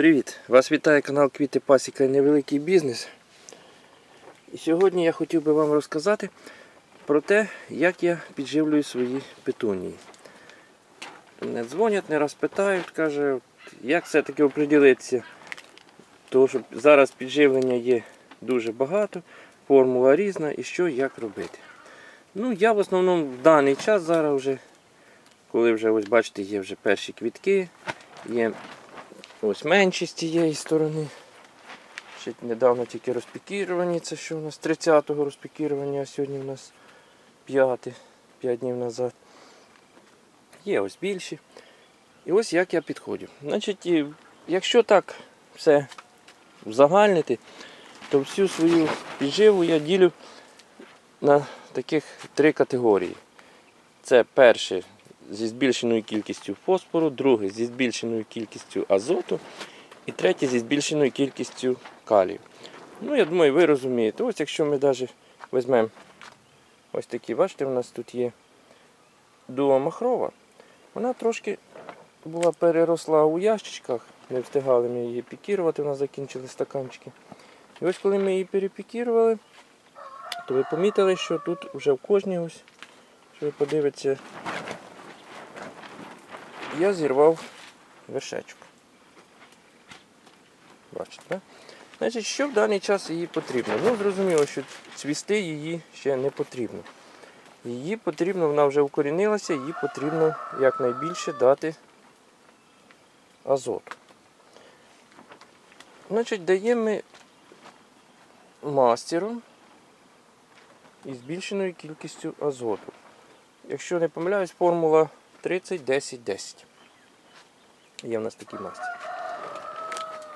Привіт! Вас вітає канал Квіти Пасіка і Невеликий Бізнес. І сьогодні я хотів би вам розказати про те, як я підживлюю свої петунії. Мене дзвонять, не раз питають, каже, як все-таки оприділитися. Тому що зараз підживлення є дуже багато, формула різна і що як робити. Ну, я в основному в даний час зараз вже, коли вже ось бачите, є вже перші квітки, є Ось менші з тієї сторони. Ще недавно тільки розпікіровані. Це що у нас 30-го розпікірування, а сьогодні у нас 5, 5 днів назад. Є ось більші. І ось як я підходжу. Значить, якщо так все узагальнити, то всю свою підживу я ділю на таких три категорії. Це перше зі збільшеною кількістю фосфору, друге зі збільшеною кількістю азоту і третє зі збільшеною кількістю калію. Ну, я думаю, ви розумієте. Ось якщо ми навіть візьмемо ось такі, бачите, у нас тут є дуа махрова, вона трошки була переросла у ящичках, не встигали ми її пікірувати, у нас закінчили стаканчики. І ось коли ми її перепікірували, то ви помітили, що тут вже в кожній ось, що ви подивитеся, я зірвав вершечок. Бачите, так? Значить, що в даний час їй потрібно? Ну, зрозуміло, що цвісти її ще не потрібно. Її потрібно, вона вже укорінилася, їй потрібно якнайбільше дати азоту. Значить, даємо ми мастером із збільшеною кількістю азоту. Якщо не помиляюсь, формула 30, 10, 10. Є в нас такий мастер.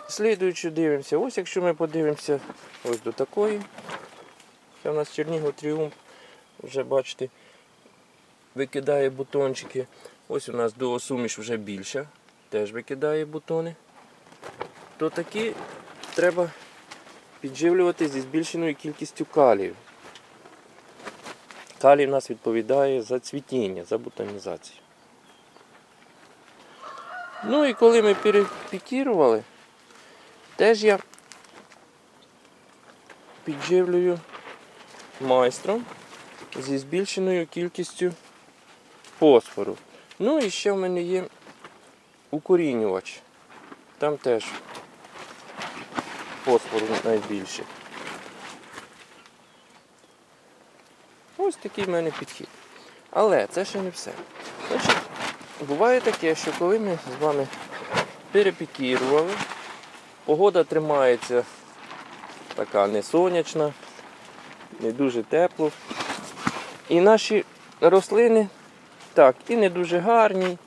Слідуючи дивимося, ось якщо ми подивимося ось до такої. Це у нас Чернігов Тріумф, вже бачите, викидає бутончики. Ось у нас дуосуміш вже більша, теж викидає бутони. То такі треба підживлювати зі збільшеною кількістю калію. Калій у нас відповідає за цвітіння, за бутонізацію. Ну і коли ми перепікірували, теж я підживлюю майстром зі збільшеною кількістю фосфору. Ну і ще в мене є укорінювач. Там теж фосфору найбільше. Ось такий в мене підхід. Але це ще не все. Значить, буває таке, що коли ми з вами перепікірували, погода тримається така не сонячна, не дуже тепло. І наші рослини так, і не дуже гарні.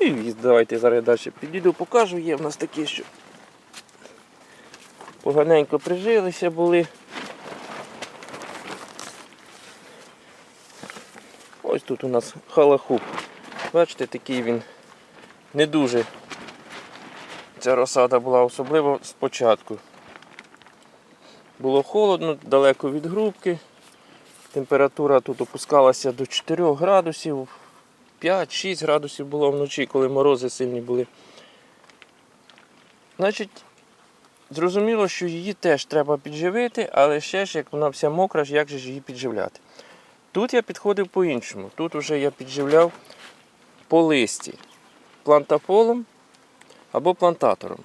І давайте зараз далі підійду, покажу. Є в нас такі, що поганенько прижилися були. Ось тут у нас халахуп. Бачите, такий він не дуже. Ця розсада була особливо спочатку. Було холодно, далеко від грубки. Температура тут опускалася до 4 градусів, 5-6 градусів було вночі, коли морози сильні були. Значить, зрозуміло, що її теж треба підживити, але ще ж, як вона вся мокра, як же ж її підживляти? Тут я підходив по-іншому. Тут вже я підживляв по листі плантаполом або плантатором.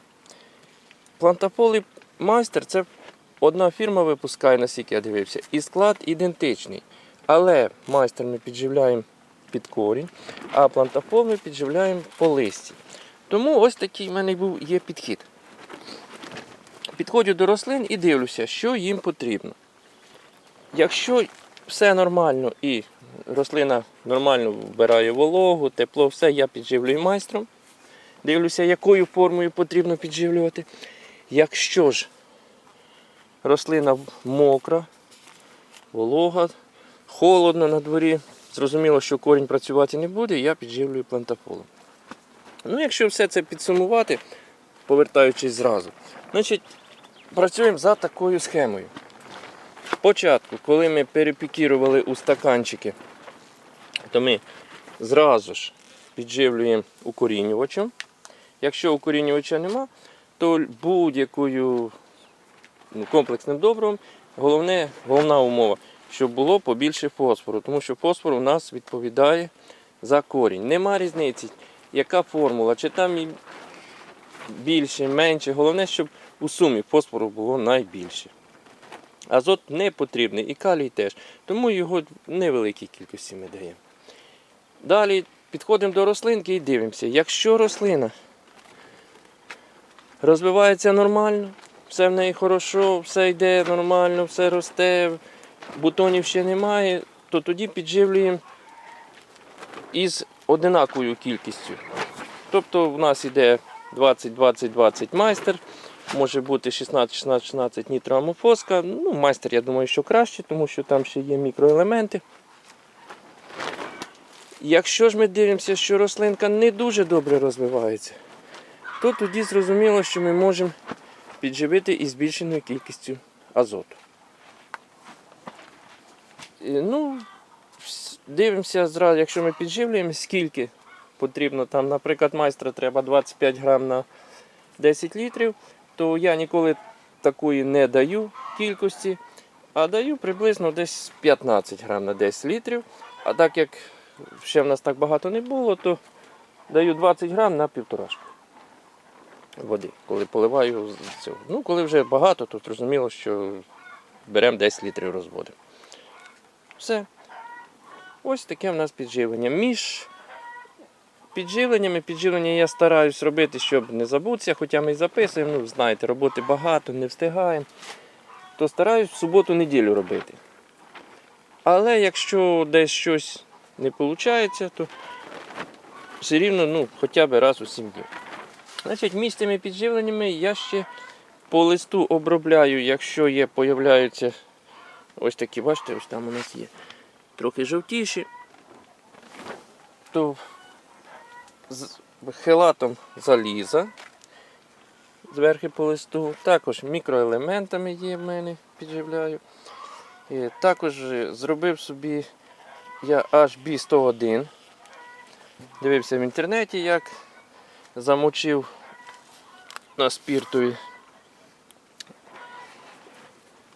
Плантафол і майстер це одна фірма випускає, наскільки я дивився, і склад ідентичний. Але майстер ми підживляємо під корінь, а плантафол ми підживляємо по листі. Тому ось такий в мене був є підхід. Підходжу до рослин і дивлюся, що їм потрібно. Якщо все нормально і рослина нормально вбирає вологу, тепло, все, я підживлюю майстром. Дивлюся, якою формою потрібно підживлювати. Якщо ж рослина мокра, волога, холодно на дворі, зрозуміло, що корінь працювати не буде, я підживлюю плантафолом. Ну, якщо все це підсумувати, повертаючись зразу, значить, працюємо за такою схемою. Спочатку, коли ми перепікірували у стаканчики, то ми зразу ж підживлюємо укорінювачем. Якщо укорінювача нема, то будь-якою ну, комплексним добривом головне, головна умова, щоб було побільше фосфору, тому що фосфор у нас відповідає за корінь. Нема різниці, яка формула, чи там більше, менше. Головне, щоб у сумі фосфору було найбільше. Азот не потрібний і калій теж, тому його невеликій кількості ми даємо. Далі підходимо до рослинки і дивимося, якщо рослина розвивається нормально, все в неї хорошо, все йде нормально, все росте, бутонів ще немає, то тоді підживлюємо із одинаковою кількістю. Тобто в нас йде 20-20-20 майстер, може бути 16-16-16 нітроамофоска. Ну, майстер, я думаю, що краще, тому що там ще є мікроелементи. Якщо ж ми дивимося, що рослинка не дуже добре розвивається, то тоді зрозуміло, що ми можемо підживити із збільшеною кількістю азоту. І, Ну, дивимося зразу, якщо ми підживлюємо, скільки потрібно там, наприклад, майстра треба 25 грам на 10 літрів, то я ніколи такої не даю кількості, а даю приблизно десь 15 грам на 10 літрів. А так як ще в нас так багато не було, то даю 20 грам на півторашку води, коли поливаю з цього. Ну, коли вже багато, то зрозуміло, що беремо 10 літрів розводимо. Все. Ось таке в нас підживлення. Між підживленнями, підживлення я стараюсь робити, щоб не забутися, хоча ми і записуємо, ну, знаєте, роботи багато, не встигаємо. То стараюсь в суботу-неділю робити. Але якщо десь щось не виходить, то все рівно ну, хоча б раз у 7 днів. Значить, місцями підживленнями я ще по листу обробляю, якщо є, появляються ось такі, бачите, ось там у нас є трохи жовтіші, то з хелатом заліза зверху по листу, також мікроелементами є в мене, підживляю. І також зробив собі я HB101. Дивився в інтернеті, як замочив на спіртові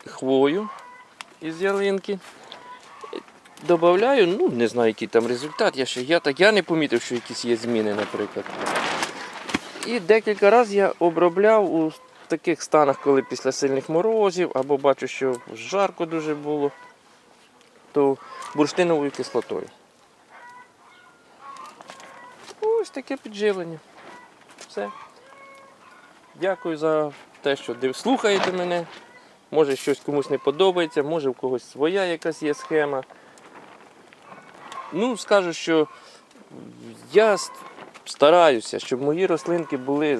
хвою із ялинки. Добавляю, ну не знаю, який там результат. Я ще я так я не помітив, що якісь є зміни, наприклад. І декілька разів я обробляв у таких станах, коли після сильних морозів, або бачу, що жарко дуже було, то бурштиновою кислотою. Ось таке підживлення. Все. Дякую за те, що слухаєте мене. Може щось комусь не подобається, може в когось своя якась є схема. Ну, скажу, що я стараюся, щоб мої рослинки були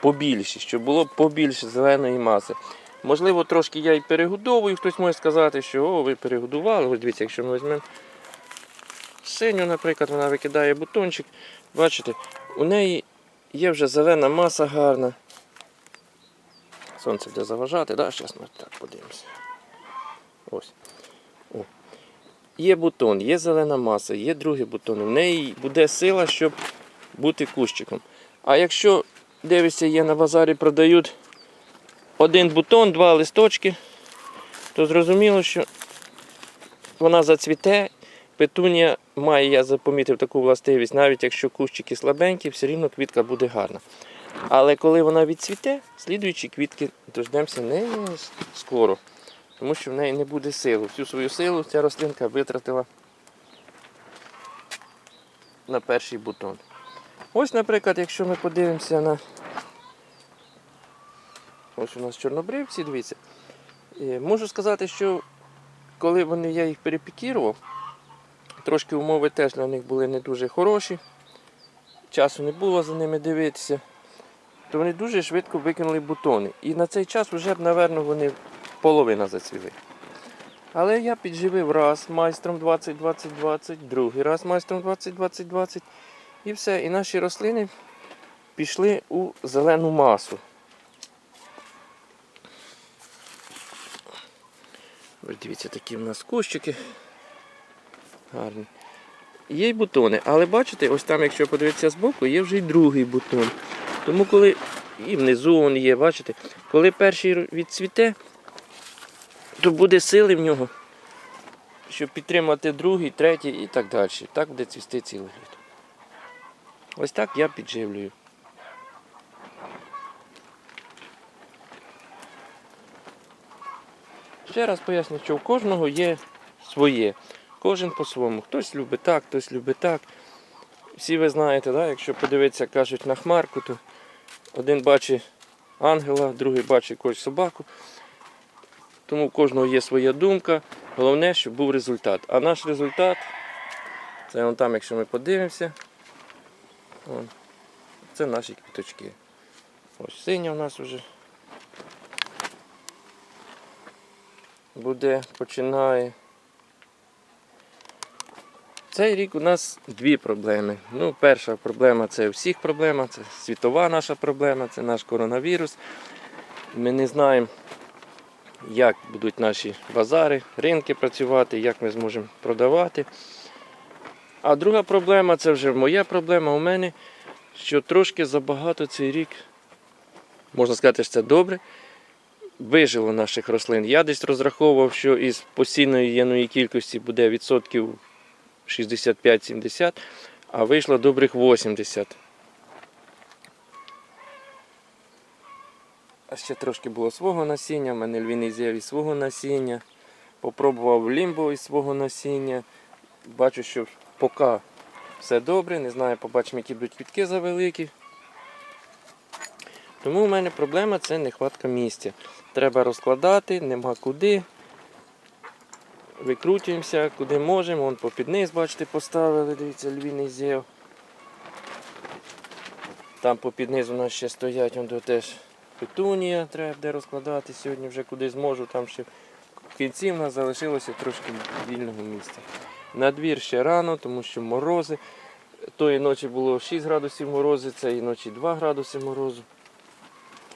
побільші, щоб було побільше зеленої маси. Можливо, трошки я і перегодовую, хтось може сказати, що о, ви перегодували. Ось дивіться, якщо ми візьмемо синю, наприклад, вона викидає бутончик. Бачите, у неї є вже зелена маса гарна. Сонце буде заважати, да? зараз ми так подивимося. Ось. Є бутон, є зелена маса, є другий бутон. У неї буде сила, щоб бути кущиком. А якщо дивишся, є на базарі, продають один бутон, два листочки, то зрозуміло, що вона зацвіте. Петунія має, я запомітив таку властивість, навіть якщо кущики слабенькі, все рівно квітка буде гарна. Але коли вона відцвіте, слідуючі квітки дождемося не скоро, тому що в неї не буде сили. Всю свою силу ця рослинка витратила на перший бутон. Ось, наприклад, якщо ми подивимося на ось у нас чорнобривці, дивіться. Е, Можу сказати, що коли вони, я їх перепікірував, трошки умови теж для них були не дуже хороші. Часу не було за ними дивитися то вони дуже швидко викинули бутони. І на цей час вже, б, напевно, вони половина зацвіли. Але я підживив раз майстром 20-20-20, другий раз майстром 20-20-20 і все. І наші рослини пішли у зелену масу. Дивіться, такі в нас кущики. Гарні. Є й бутони, але бачите, ось там, якщо подивитися збоку, є вже й другий бутон. Тому коли і внизу він є, бачите, коли перший відцвіте, то буде сили в нього, щоб підтримати другий, третій і так далі. Так буде цвісти ціле літо. Ось так я підживлюю. Ще раз поясню, що у кожного є своє. Кожен по-своєму. Хтось любить так, хтось любить так. Всі ви знаєте, да? якщо подивитися, кажуть на хмарку, то один бачить ангела, другий бачить якусь собаку. Тому у кожного є своя думка. Головне, щоб був результат. А наш результат, це вон там, якщо ми подивимося, вон, це наші квіточки. Ось синя у нас вже буде, починає. Цей рік у нас дві проблеми. Ну, перша проблема це всіх проблема, це світова наша проблема, це наш коронавірус. Ми не знаємо, як будуть наші базари, ринки працювати, як ми зможемо продавати. А друга проблема це вже моя проблема у мене, що трошки забагато цей рік, можна сказати, що це добре, вижило наших рослин. Я десь розраховував, що із постійної єної кількості буде відсотків 65-70, а вийшло добрих 80. А ще трошки було свого насіння, в мене львіний з'яв із свого насіння. Попробував лімбо із свого насіння. Бачу, що поки все добре, не знаю, побачимо, які будуть квітки завеликі. Тому в мене проблема це нехватка місця. Треба розкладати, нема куди. Викрутуємося, куди можемо. Вон попід низ, бачите, поставили, дивіться, львіний зєв. Там попід низ у нас ще стоять, вон теж петунія треба де розкладати. Сьогодні вже куди зможу. Там ще в кінці в нас залишилося трошки вільного місця. На двір ще рано, тому що морози. Тої ночі було 6 градусів морози, цієї ночі 2 градуси морозу.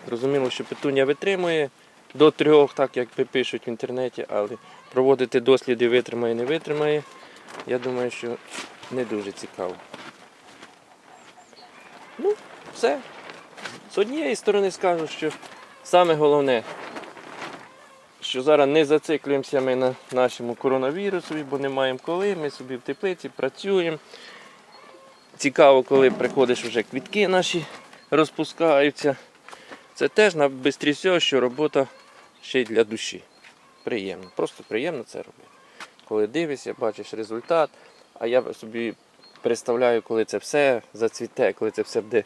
Зрозуміло, що петунія витримує до трьох, так як пишуть в інтернеті, але проводити досліди витримає, не витримає. Я думаю, що не дуже цікаво. Ну, все. З однієї сторони скажу, що саме головне, що зараз не зациклюємося ми на нашому коронавірусі, бо не маємо коли. Ми собі в теплиці працюємо. Цікаво, коли приходиш вже квітки наші розпускаються. Це теж на всього, що робота ще й для душі. Приємно. Просто приємно це робити. Коли дивишся, бачиш результат, а я собі представляю, коли це все зацвіте, коли це все буде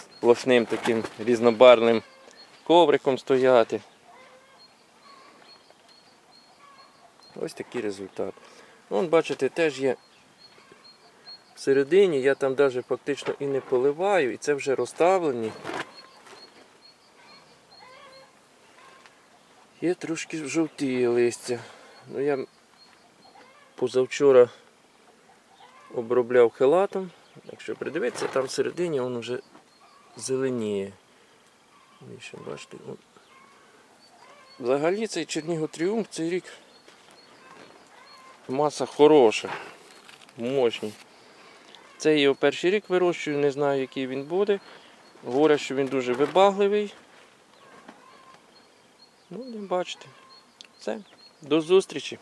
сплошним таким різнобарним ковриком стояти. Ось такий результат. Вон, бачите, теж є всередині, я там навіть фактично і не поливаю, і це вже розставлені. Є трошки жовтіє листя. Ну, я позавчора обробляв хелатом. Якщо придивитися, там всередині воно вже зеленіє. Ще бачите. он. Взагалі цей Чернігов Тріумф цей рік маса хороша, мощний. Це його перший рік вирощую, не знаю, який він буде. Говорять, що він дуже вибагливий. Ну, не бачите. Все. До зустрічі.